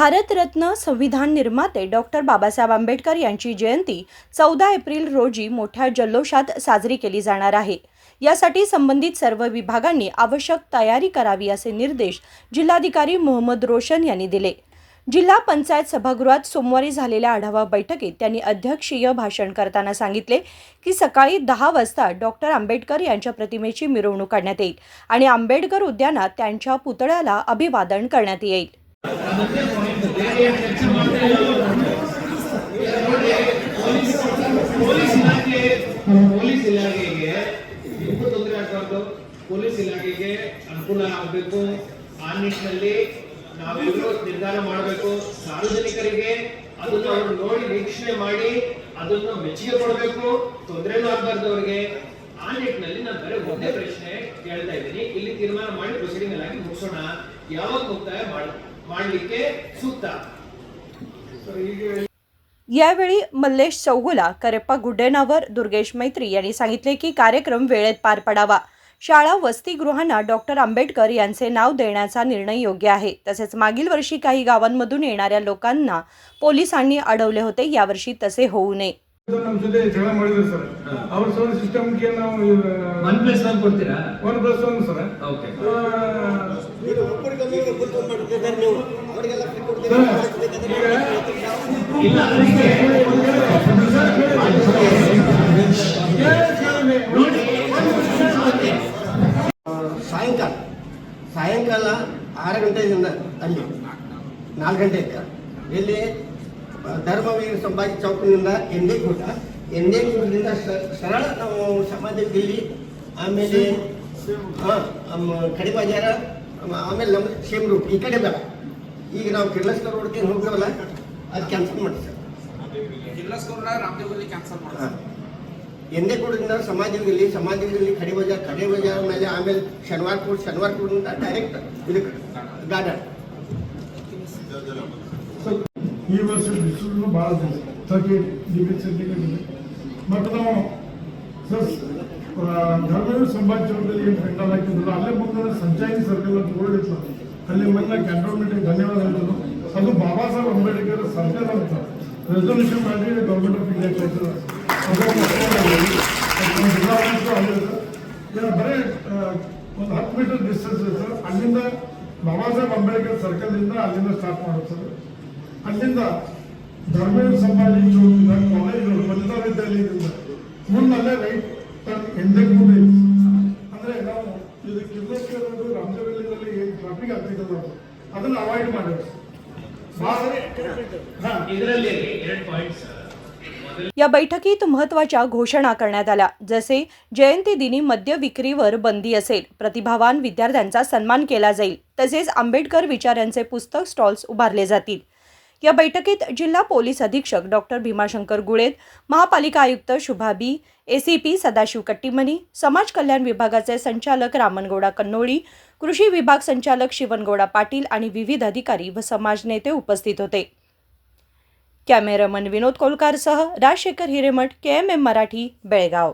भारतरत्न संविधान निर्माते डॉक्टर बाबासाहेब आंबेडकर यांची जयंती चौदा एप्रिल रोजी मोठ्या जल्लोषात साजरी केली जाणार आहे. यासाठी संबंधित सर्व विभागांनी आवश्यक तयारी करावी असे निर्देश जिल्हाधिकारी मोहम्मद रोशन यांनी दिले. जिल्हा पंचायत सभागृहात सोमवारी झालेल्या आढावा बैठकीत त्यांनी अध्यक्षीय भाषण करताना सांगितले की सकाळी दहा वाजता डॉक्टर आंबेडकर यांच्या प्रतिमेची मिरवणूक काढण्यात येईल आणि आंबेडकर उद्यानात त्यांच्या पुतळ्याला अभिवादन करण्यात येईल. ಪೊಲೀಸ್ ಇಲಾಖೆಗೆ ನಿಮಗೂ ತೊಂದರೆ ಆಗಬಾರ್ದು. ಪೊಲೀಸ್ ಇಲಾಖೆಗೆ ಅನುಕೂಲ ಆಗಬೇಕು. ಆ ನಿಟ್ಟಿನಲ್ಲಿ ನಾವೆಲ್ಲರೂ ನಿರ್ಧಾರ ಮಾಡಬೇಕು. ಸಾರ್ವಜನಿಕರಿಗೆ ಅದನ್ನ ಅವರು ನೋಡಿ ವೀಕ್ಷಣೆ ಮಾಡಿ ಅದನ್ನು ಮೆಚ್ಚುಗೆ ಕೊಡಬೇಕು. ತೊಂದರೆನೂ ಆಗಬಾರ್ದು ಅವರಿಗೆ. ಆ ನಿಟ್ಟಿನಲ್ಲಿ ನಾನು ಬರೀ ಒಂದೇ ಪ್ರಶ್ನೆ ಕೇಳ್ತಾ ಇದ್ದೀನಿ. ಇಲ್ಲಿ ತೀರ್ಮಾನ ಮಾಡಿ ಪ್ರೊಸೀಡಿಂಗ್ ಆಗಿ ಮುಗಿಸೋಣ. ಯಾವಾಗ ಮುಕ್ತಾಯ ಮಾಡ್- ಮಾಡ್ಲಿಕ್ಕೆ ಸೂಕ್ತ यावेळी मल्लेश चौगुला करेप्पा गुड्डेनावर दुर्गेश मैत्री यांनी सांगितले की कार्यक्रम वेळेत पार पडावा शाळा वसतिगृहांना डॉक्टर आंबेडकर यांचे नाव देण्याचा निर्णय योग्य आहे तसेच मागील वर्षी काही गावांमधून येणाऱ्या लोकांना पोलिसांनी अडवले होते यावर्षी तसे होऊ नये ನಮ್ಮ ನಾವು. ಓಕೆ ಸಾಯಂಕಾಲ. ಸಾಯಂಕಾಲ ಆರು ಗಂಟೆಯಿಂದ ಅಲ್ಲಿ ನಾಲ್ಕು ಗಂಟೆಯಿಂದ ಇಲ್ಲಿ ಧರ್ಮವೀರ ಸಂಭಾಜಿ ಚೌಕದಿಂದ ಎಂದೇ ಕೂಟ. ಎಂದೇ ಕೂಟದಿಂದ ಸರಳ ನಾವು ಸಮಾಧಿ ದಿಲ್ಲಿ ಆಮೇಲೆ ಹಾಂ ಕಡಿ ಬಜಾರ ಆಮ- ಆಮೇಲೆ ನಮ್ಮ ಸೇಮ್ ರೂಟ್ ಈ ಕಡೆ ಬೇಡ ಈಗ ನಾವು ಕಿರ್ಲಸ್ಕರ್ ರೋಡ್ಗೆ ಹೋಗ್ತೇವಲ್ಲ ಅದು ಕ್ಯಾನ್ಸಲ್ ಮಾಡಿ ಸರ್. ಎಂದೇ ಕೂಡದಿಂದ ಸಮಾಜದಲ್ಲಿ ಸಮಾಜದಲ್ಲಿ ಕಡೆ ಬಜಾರ್ ಕಡೆ ಬಜಾರ್ ಮೇಲೆ ಆಮೇಲೆ ಶನಿವಾರ ಕೂಡ ಶನಿವಾರ ಕೂಡದಿಂದ ಡೈರೆಕ್ಟ್ ಇದಕ್ಕೆ ಗಾರ್ಡನ್. ಈ ವರ್ಷ ಬಿಸಿಲು ಭಾಳ ಇದೆ. ಮತ್ತು ನಾವು ಸರ್ ಧರ್ಮವೀರ ಸಂಭಾಜಿ ಚೌಕದಲ್ಲಿ ಏನು ಪೆಂಡಲ್ ಹಾಕಿದ್ರು ಅಲ್ಲೇ ಮುಂದೆ ಸಂಚಾರಿ ಸರ್ಕಲ್ ಅಂತ ಬೋರ್ಡ್ ಇತ್ತು ಅಲ್ಲಿ ಮೊನ್ನೆ ಕ್ಯಾಂಟೋನ್ಮೆಂಟ್ಗೆ ಧನ್ಯವಾದ ಹೇಳಿದ್ರು ಅದು ಬಾಬಾ ಸಾಹೇಬ್ ಅಂಬೇಡ್ಕರ್ ಸರ್ಕಲ್ ಅಂತ. ರೆಸಲ್ಯೂಷನ್ ಮಾಡಿ ಗೌರ್ಮೆಂಟ್ ಆಫ್ ಇಂಡಿಯಾ ಕಳಿಸಿದ್ರು ಬರೀ ಒಂದು ಹತ್ತು ಮೀಟರ್ ಡಿಸ್ಟೆನ್ಸ್ ಇದೆ ಸರ್. ಅಲ್ಲಿಂದ ಬಾಬಾ ಸಾಹೇಬ್ ಅಂಬೇಡ್ಕರ್ ಸರ್ಕಲ್ನಿಂದ ಅಲ್ಲಿಂದ ಸ್ಟಾರ್ಟ್ ಮಾಡೋದು ಸರ್. ಅಲ್ಲಿಂದ ಧರ್ಮೇಂದ್ರ ಸಂಭಾಜಿ ಕಾಲೇಜ್ ಕಾಲೇಜುಗಳು ವನಿತಾ ವಿದ್ಯಾಲಯದಿಂದ ಮುಂದಲ್ಲೇ ರೈಟ್ ಟರ್ನ್ ಎಂದೇ ಕೂಡ ಟ್ರಾಫಿಕ್ ಆಗ್ತಿದ್ದಲ್ಲ ಅದನ್ನ ಅವಾಯ್ಡ್ ಮಾಡೋದು ಹಾ ಇದರಲ್ಲಿ ಎರಡು ಪಾಯಿಂಟ್ಸ್ या बैठकीत महत्त्वाच्या घोषणा करण्यात आल्या जसे जयंती दिनी मद्य विक्रीवर बंदी असेल प्रतिभावान विद्यार्थ्यांचा सन्मान केला जाईल तसेच आंबेडकर विचारांचे पुस्तक स्टॉल्स उभारले जातील या बैठकीत जिल्हा पोलीस अधीक्षक डॉक्टर भीमाशंकर गुळेत महापालिका आयुक्त शुभा बी एसीपी सदाशिव कट्टीमनी समाज कल्याण विभागाचे संचालक रामनगौडा कन्नोळी कृषी विभाग संचालक शिवनगौडा पाटील आणि विविध अधिकारी व समाज नेते उपस्थित होते. Cameraman Vinod कोलकारसह Rajshekhar Hiremath K M M Marathi Belgaum.